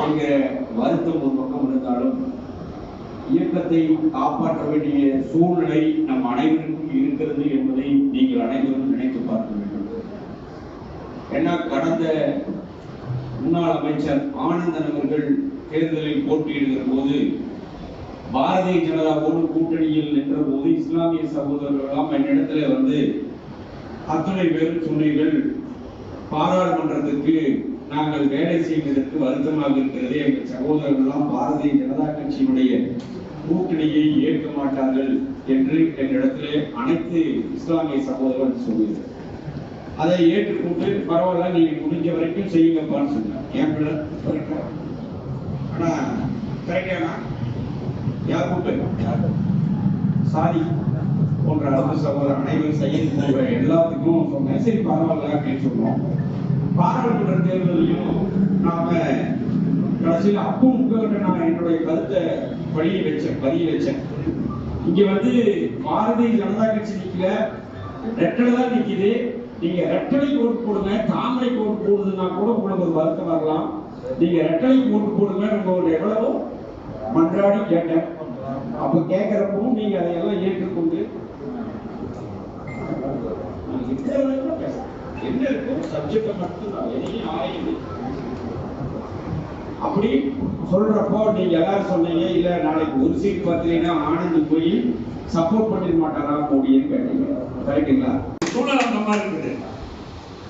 என்கிற வருத்தம் ஒரு பக்கம் இருந்தாலும் இயக்கத்தை காப்பாற்ற வேண்டிய சூழ்நிலை நம் அனைவருக்கும் இருக்கிறது என்பதை நீங்கள் அனைவரும் நினைத்து பார்க்க வேண்டும். ஏன்னா கடந்த முன்னாள் அமைச்சர் ஆனந்தன் அவர்கள் தேர்தலில் போட்டியிடுகிற போது பாரதிய ஜனதாவோடு கூட்டணியில் நின்ற போது இஸ்லாமிய சகோதரர்களெல்லாம் என்னிடத்துல வந்து அத்தனை பேரும் சொன்னீர்கள் பாராளுமன்றத்துக்கு நாங்கள் வேலை செய்வதற்கு வருத்தமாக இருக்கிறது எங்கள் சகோதரர்கள்லாம் பாரதிய ஜனதா கட்சியினுடைய கூட்டணியை ஏற்க மாட்டார்கள் என்று என்னிடத்திலே அனைத்து இஸ்லாமிய சகோதரர்கள் சொல்லுகிறார் அதை ஏற்றுக்கொண்டு பரவாயில்ல நீங்க முடிஞ்ச வரைக்கும் செய்யுங்கப்பான்னு சொன்னார். என் பிள்ளை ஆனா கரெக்டானா யார் கூப்பிட்டு சாரி போன்ற அரசு சகோதரர் அனைவரும் செய்ய எல்லாத்துக்கும் சொன்னேன். சரி பரவாயில்ல அப்படின்னு சொன்னோம். பாராளுமன்ற தேர்தலையும் நாம கடைசியில் அப்போ உங்ககிட்ட நான் என்னுடைய கருத்தை பதிய வச்சேன் பதிய வச்சேன். இங்க வந்து பாரதிய ஜனதா கட்சி நிக்கல ரெட்டலை தான் நிக்குது. நீங்க ரெட்டலை ஓட்டு போடுங்க தாமரை ஓட்டு போடுதுன்னா கூட உங்களுக்கு ஒரு வருத்தம் வரலாம். நீங்க ரெட்டலை ஓட்டு போடுங்க உங்களோட எவ்வளவோ மன்றாடி கேட்டேன். அப்ப கேட்கிறப்பவும் நீங்க அதையெல்லாம் ஏற்றுக்கொண்டு பேசுறேன். என்ன இருக்கும்? சப்ஜெக்டை மட்டும்தான் எதையும் ஆராயுது அப்படி சொல்றப்போ நீங்க எல்லாரும் சொன்னீங்க? இல்ல நாளைக்கு ஒரு சீட் பார்த்தீங்கன்னா ஆனந்த் போய் சப்போர்ட் பண்ணிட மாட்டாரா? மோடின்னு கேட்டீங்க. கரெக்டுங்களா சூழல் அந்த மாதிரி இருக்குது.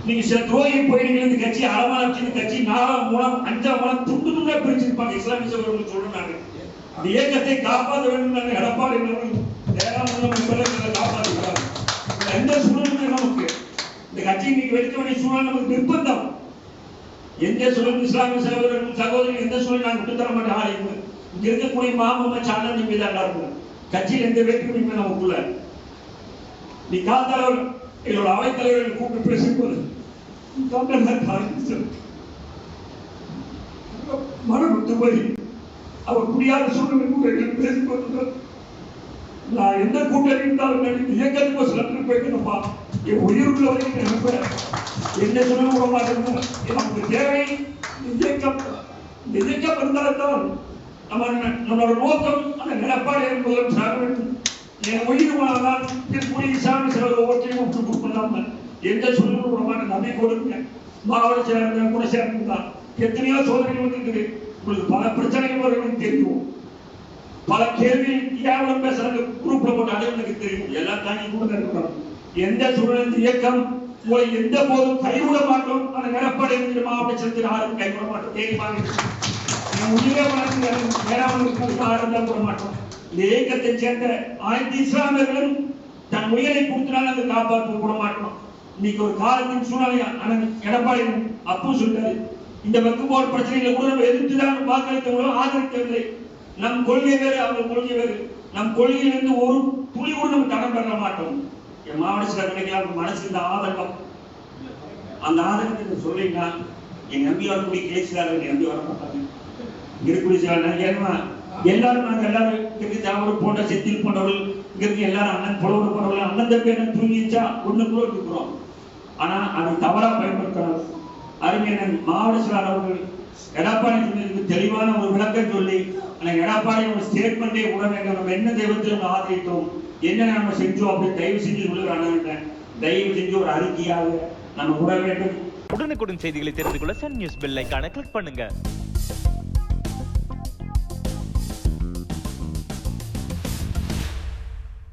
நீங்க சில துரோகி போயிருக்கிறது கட்சி அரவணைச்சு கட்சி நாலாம் மூலம் அஞ்சாம் மூலம் துண்டு துண்டா பிரிச்சிருப்பாங்க. இஸ்லாமிய சகோதரர்கள் சொல்றாங்க அந்த இயக்கத்தை காப்பாற்ற வேண்டும் எடப்பாடி அவர்கள் ஏராளமான பிள்ளைகளை காப்பாற்றுகிறார் எந்த சூழலுமே நமக்கு இந்த கட்சி இன்னைக்கு வெடிக்க வேண்டிய சூழல் நமக்கு நிர்பந்தம். எந்த சூழலும் இஸ்லாமிய சகோதரர்கள் சகோதரர்கள் எந்த சூழல் நான் விட்டு தர மாட்டேன். ஆளை இங்க இருக்கக்கூடிய மாமம்ம சாணம் நீங்க தான் இருக்கும். கட்சியில் எந்த வேற்றுமை இல்லை நமக்குள்ள நீ காத்தாளர் எங்களோட அவைத்தலைவர்கள் கூப்பிட்டு பேசும்போது தொண்டர்கள் காரணம் மனம் விட்டு போய் அவர் முடியாத சூழ்நிலை கூட எங்களுக்கு நான் எந்த கூட்டம் இருந்தாலும் இயக்கத்துக்கு சிலர் போய்க்கணும்பா என் உயிருக்குள்ள வரைக்கும் நினைப்பேன் என்ன சொல்ல விட மாட்டேன் நமக்கு தேவை இயக்கம். இந்த இயக்கம் இருந்தால்தான் நம்ம நம்மளோட நோக்கம் அந்த நிலப்பாடு என்பதும் சாக வேண்டும் என் உயிருமானால் இருக்கக்கூடிய சாமி சிலர் ஒவ்வொருத்தையும் விட்டு கொடுக்கலாம. எந்த சூழ்நிலை விட மாட்டேன். நம்பி கொடுங்க. மாவட்ட சேர்ந்த கூட தான் எத்தனையோ சோதனைகள் வந்துருக்குது. உங்களுக்கு பல பிரச்சனைகள் வரும் தெரியும். பல கேள்வி ஏவலம் பேசுறாங்க குரூப்ல போட்டு அது எனக்கு தெரியும். எல்லாம் தாங்கி கூட இருக்கிறோம் எந்த சூழல் இயக்கம் உங்களை எந்த போதும் கைவிட மாட்டோம். அந்த நிலப்படை மாவட்ட செலுத்தி யாரும் கைவிட மாட்டோம். தெரியுமாங்க இருக்கு. வளர்ந்து வேளாண் ஆரம்பிக்க விட மாட்டோம். இந்த இயக்கத்தை சேர்ந்த அனைத்து இஸ்லாமியர்களும் தன் உயிரை கொடுத்தனால அதை காப்பாற்ற மாட்டோம். இன்னைக்கு ஒரு காலத்தின் சூழ்நிலை எடப்பாடி அப்பு சொல்றாரு. இந்த வெக்கும்போர் பிரச்சனைகளை கூட எதிர்த்து தான் வாக்களித்தவங்களும் ஆதரிக்கவில்லை. நம் கொள்கை வேறு அவங்க கொள்கை வேறு. நம் கொள்கையிலிருந்து ஒரு துளி கூட நம்ம கடன் பெற மாட்டோம். என் மாவட்ட சிலர் நினைக்கலாம் மனசு இந்த ஆதங்கம். அந்த ஆதங்கத்தை சொல்லிங்கன்னா என் நம்பி வரக்கூடிய கேசுகாரர்கள் நம்பி வர மாட்டாங்க இருக்கக்கூடிய சில ஏன்னா எல்லாரும் நாங்கள் எல்லாரும் இங்க போன்ற செத்தில் போன்றவர்கள் இங்க எல்லாரும் அண்ணன் புலவர் போன்றவர்கள் அண்ணன் தம்பி அண்ணன் தூங்கிச்சா ஒண்ணு கூட இருக்கிறோம் ஆனா அதை தவறாக பயன்படுத்தணும் அருமையான மாவட்ட சிலர் அவர்கள் எடப்பாடி சொன்னதுக்கு தெளிவான ஒரு விளக்கம் சொல்லி ஆனால் எடப்பாடி ஒரு ஸ்டேட்மெண்ட்டே ஸ்டேட்மெண்டே வேண்டும் நம்ம என்ன தெய்வத்தில் நம்ம ஆதரித்தோம்? என்ன நம்ம செஞ்சோம்? அப்படின்னு தயவு செஞ்சு சொல்லுகிற அண்ணன் தயவு செஞ்சு ஒரு அறிக்கையாக நம்ம விட வேண்டும். உடனுக்குடன் செய்திகளை தெரிந்து கொள்ள சன் நியூஸ் பெல் ஐக்கான கிளிக் பண்ணுங்க.